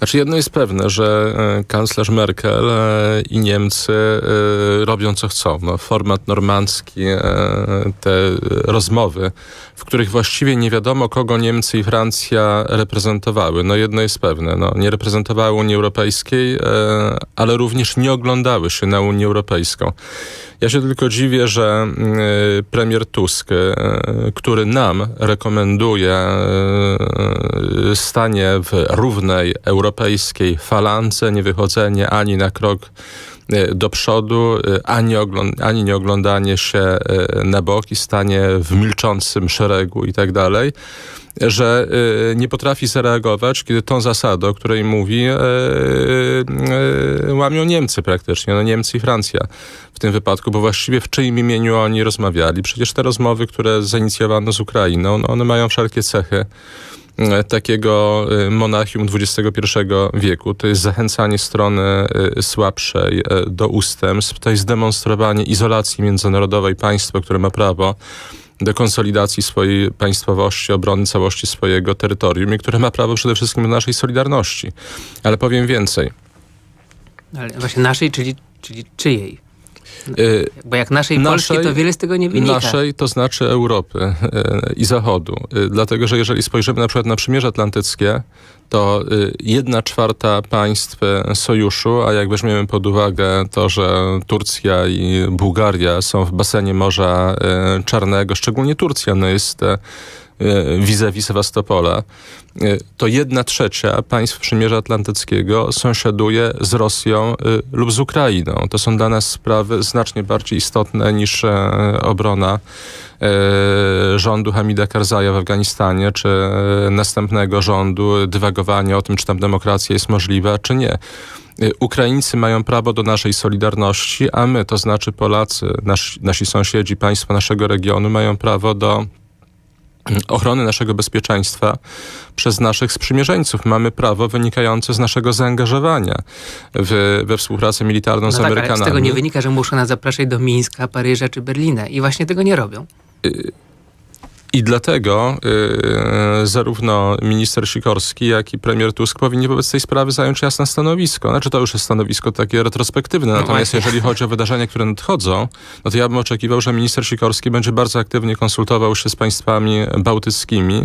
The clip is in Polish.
Znaczy jedno jest pewne, że e, kanclerz Merkel e, i Niemcy e, robią co chcą. No, format normandzki, te rozmowy, w których właściwie nie wiadomo, kogo Niemcy i Francja reprezentowały. No jedno jest pewne, no, nie reprezentowały Unii Europejskiej, ale również nie oglądały się na Unię Europejską. Ja się tylko dziwię, że y, premier Tusk, y, który nam rekomenduje y, stanie w równej europejskiej falance, nie wychodzenie ani na krok do przodu, ani, ani nie oglądanie się na boki, stanie w milczącym szeregu i tak dalej że nie potrafi zareagować, kiedy tą zasadę, o której mówi, łamią Niemcy praktycznie, no Niemcy i Francja w tym wypadku, bo właściwie w czyim imieniu oni rozmawiali. Przecież te rozmowy, które zainicjowano z Ukrainą, no one mają wszelkie cechy takiego monachium XXI wieku. To jest zachęcanie strony słabszej do ustępstw, to jest demonstrowanie izolacji międzynarodowej państwa, które ma prawo do konsolidacji swojej państwowości, obrony całości swojego terytorium i które ma prawo przede wszystkim do naszej solidarności. Ale powiem więcej. Ale właśnie naszej, czyli, czyli czyjej? Y, Bo jak naszej, naszej Polski, to wiele z tego nie wynika. Naszej, to znaczy Europy y, i Zachodu. Y, dlatego, że jeżeli spojrzymy na przykład na Przymierze Atlantyckie, to jedna czwarta państw sojuszu, a jak weźmiemy pod uwagę to, że Turcja i Bułgaria są w basenie Morza Czarnego, szczególnie Turcja no jest vis-a-vis Sewastopola, to jedna trzecia państw Przymierza Atlantyckiego sąsiaduje z Rosją y, lub z Ukrainą. To są dla nas sprawy znacznie bardziej istotne niż e, obrona e, rządu Hamida Karzaja w Afganistanie, czy e, następnego rządu, dywagowanie o tym, czy tam demokracja jest możliwa, czy nie. Ukraińcy mają prawo do naszej solidarności, a my, to znaczy Polacy, nasi, nasi sąsiedzi, państwa naszego regionu, mają prawo do ochrony naszego bezpieczeństwa przez naszych sprzymierzeńców. Mamy prawo wynikające z naszego zaangażowania w, we współpracę militarną no z tak, Amerykanami. Ale z tego nie wynika, że muszą nas zapraszać do Mińska, Paryża czy Berlina i właśnie tego nie robią. Y i dlatego y, zarówno minister Sikorski, jak i premier Tusk powinni wobec tej sprawy zająć jasne stanowisko. Znaczy to już jest stanowisko takie retrospektywne, no natomiast jeżeli chodzi o wydarzenia, które nadchodzą, no to ja bym oczekiwał, że minister Sikorski będzie bardzo aktywnie konsultował się z państwami bałtyckimi.